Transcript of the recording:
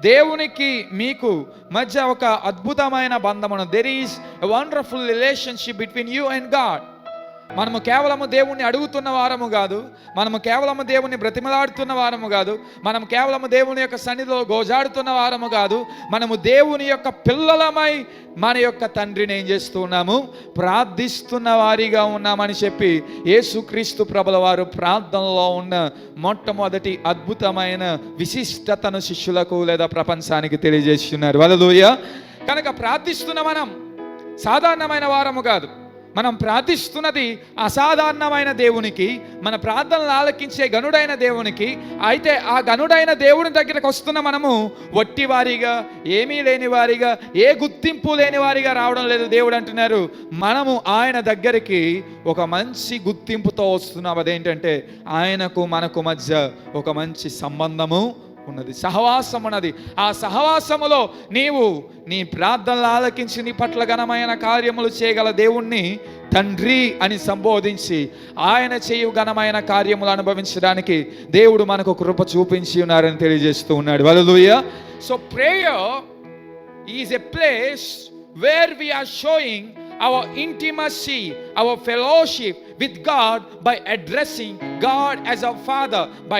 దేవునికి మీకు మధ్య ఒక అద్భుతమైన బంధమును there is wonderful relationship between you and God మనము కేవలము దేవుణ్ణి అడుగుతున్న వారము కాదు మనము కేవలము దేవుణ్ణి బ్రతిమలాడుతున్న వారము కాదు మనం కేవలము దేవుని యొక్క సన్నిధిలో గోజాడుతున్న వారము కాదు మనము దేవుని యొక్క పిల్లలమై మన యొక్క తండ్రిని ఏం చేస్తున్నాము? ప్రార్థిస్తున్న వారిగా ఉన్నామని చెప్పి యేసుక్రీస్తు ప్రభుల వారు ప్రార్థనలో ఉన్న మొట్టమొదటి అద్భుతమైన విశిష్టతను శిష్యులకు లేదా ప్రపంచానికి తెలియజేస్తున్నారు. వలదూయ కనుక ప్రార్థిస్తున్న మనం సాధారణమైన వారము కాదు. మనం ప్రార్థిస్తున్నది అసాధారణమైన దేవునికి మన ప్రార్థనలు ఆలకించే గనుడైన దేవునికి అయితే ఆ గనుడైన దేవుని దగ్గరకు వస్తున్న మనము వట్టివారిగా ఏమీ లేని వారిగా ఏ గుర్తింపు లేని వారిగా రావడం లేదు. దేవుడు అంటున్నారు మనము ఆయన దగ్గరికి ఒక మంచి గుర్తింపుతో వస్తున్నాం. అదేంటంటే ఆయనకు మనకు మధ్య ఒక మంచి సంబంధము ఉన్నది సహవాసం ఉన్నది ఆ సహవాసములో నీవు నీ ప్రార్థనలు ఆలకించి నీ పట్ల ఘనమైన కార్యములు చేయగల దేవుణ్ణి తండ్రి అని సంబోధించి ఆయన చేయు ఘనమైన కార్యములు అనుభవించడానికి దేవుడు మనకు కృప చూపించి ఉన్నారని తెలియజేస్తూ ఉన్నాడు. వలలుయ so prayer is a place where we are showing our intimacy our fellowship with God by addressing God as our father by